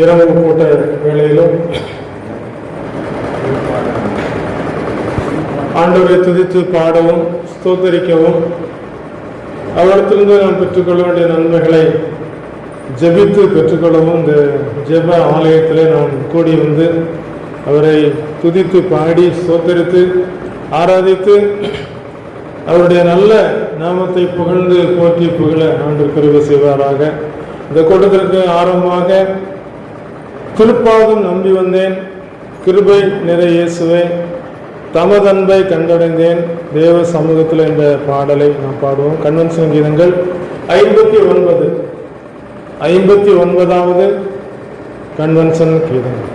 இரவு கூட்ட வேளையிலும் ஆண்டவரை துதித்து பாடவும் ஸ்தோத்தரிக்கவும் அவரிடத்திலிருந்து நாம் பெற்றுக்கொள்ள வேண்டிய நன்மைகளை ஜெபித்து பெற்றுக்கொள்ளவும் இந்த ஜெப ஆலயத்திலே நாம் கூடி வந்து அவரை துதித்து பாடி ஸ்தோத்தரித்து ஆராதித்து அவருடைய நல்ல நாமத்தை புகழ்ந்து போற்றி புகழ ஆண்டு கருவி செய்வாராக. இந்த கூட்டத்திற்கு ஆரம்பமாக திருப்பாதம் நம்பி வந்தேன். கிருபை நிறை இயேசுவே தமதன்பை கண்டடைந்தேன். தேவ சமூகத்தில் என்ற பாடலை நாம் பாடுவோம். கன்வென்ஷன் கீதங்கள் ஐம்பத்தி ஒன்பது. ஐம்பத்தி ஒன்பதாவது கன்வென்ஷன் கீதங்கள்.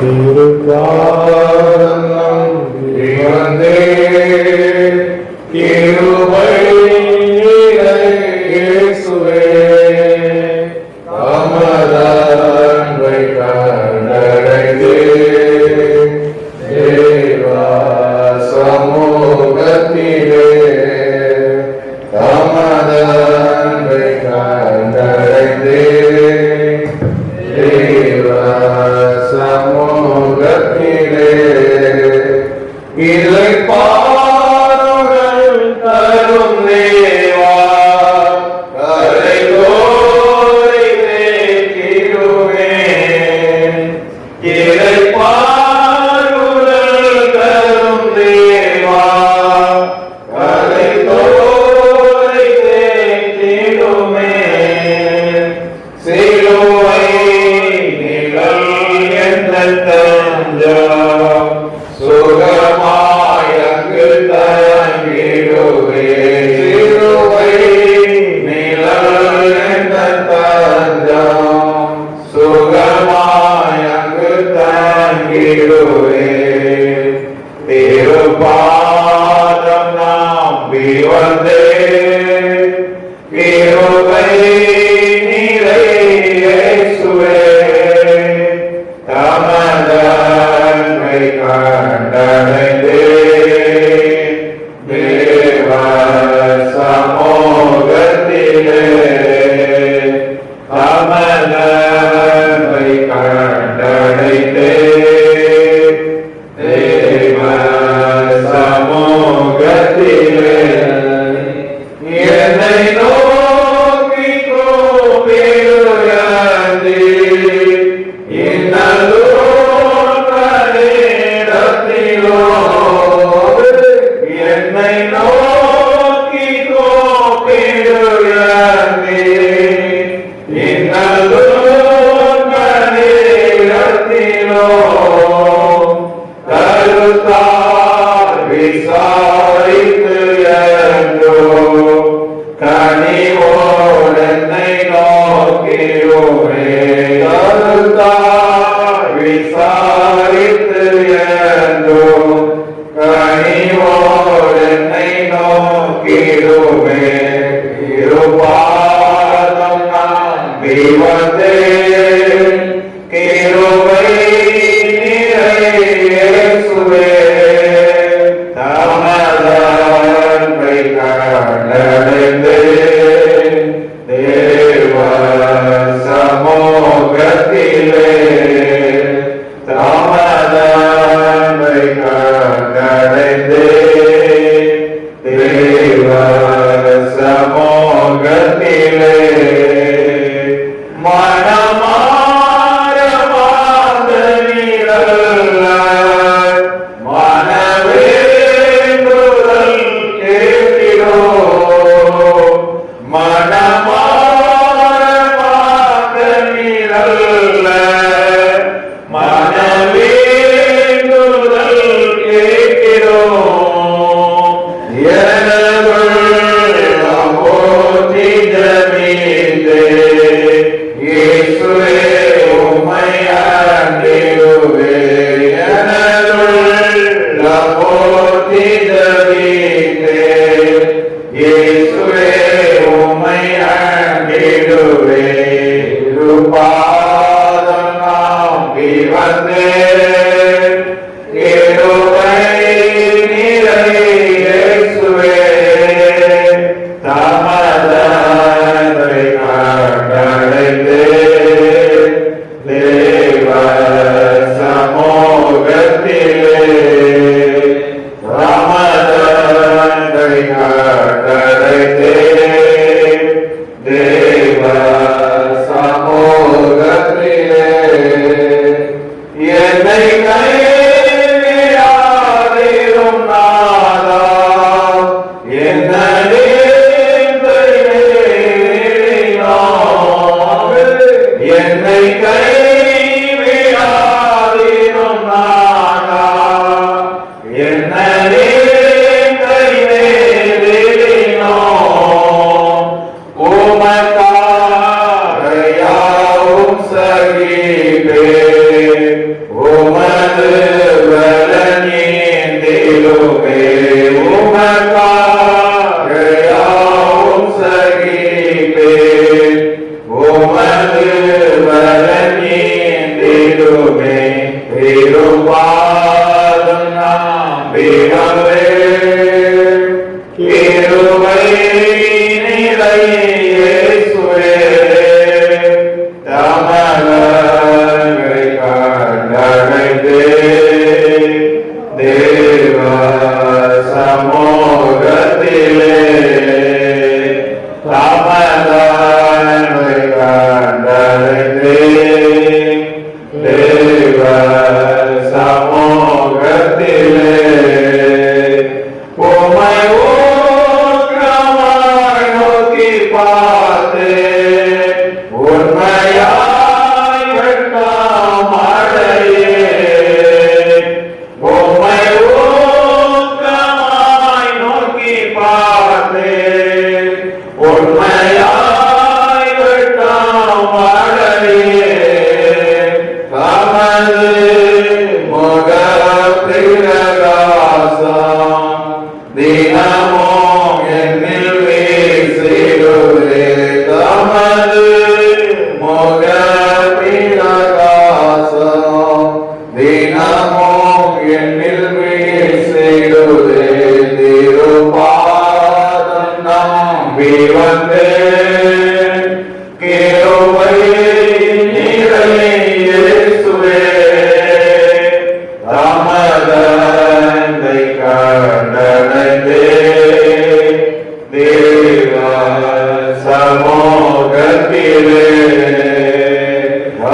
திருப்பாதம் நம்பி வந்தேன். கிருபை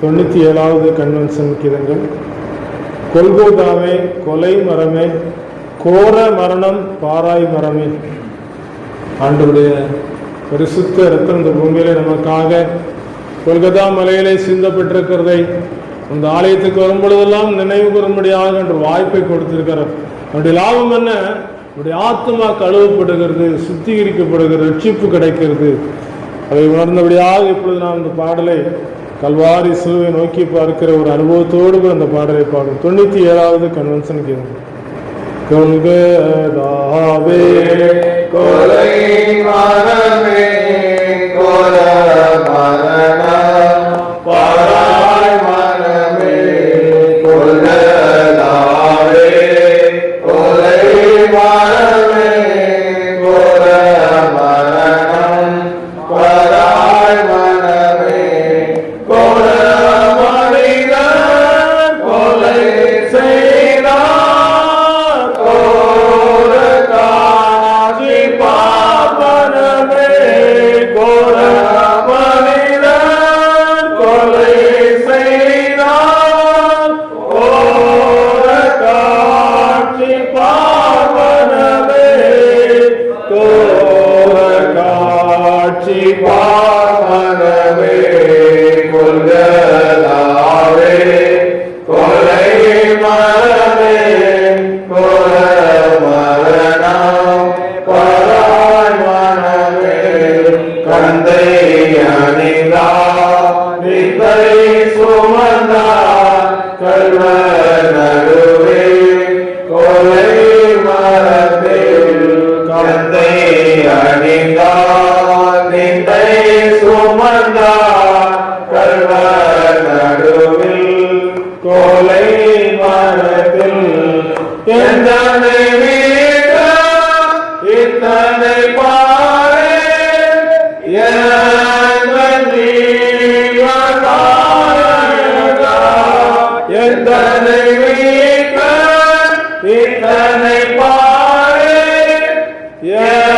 தொண்ணூற்றி ஏழாவது கன்வென்ஷன் கிதங்கள் கொல்கோதாவே கொலை மரமே கோர மரணம் பாராய் மரமே. ஆண்டுடைய பரிசுத்த ரத்தம் இந்த பூமியில நமக்காக கொல்கத்தா மலையிலே சிந்தப்பட்டிருக்கிறதை அந்த ஆலயத்துக்கு வரும்பொழுதெல்லாம் நினைவு கூறும்படியாக என்ற வாய்ப்பை கொடுத்திருக்கிறார். அப்படி லாபம் என்ன? அப்படி ஆத்மா கழுவப்படுகிறது சுத்திகரிக்கப்படுகிறது ரட்சிப்பு கிடைக்கிறது. அதை உணர்ந்தபடியாக இப்பொழுது நாம் இந்த பாடலை கல்வாரி சிலுவை நோக்கி பார்க்கிற ஒரு அனுபவத்தோடு கூட அந்த பாடலை பாடும். தொண்ணூற்றி ஏழாவது கன்வென்ஷன் கேள்வி கொள்கதாவே கொலை மரமே கொல மரமே. Yeah.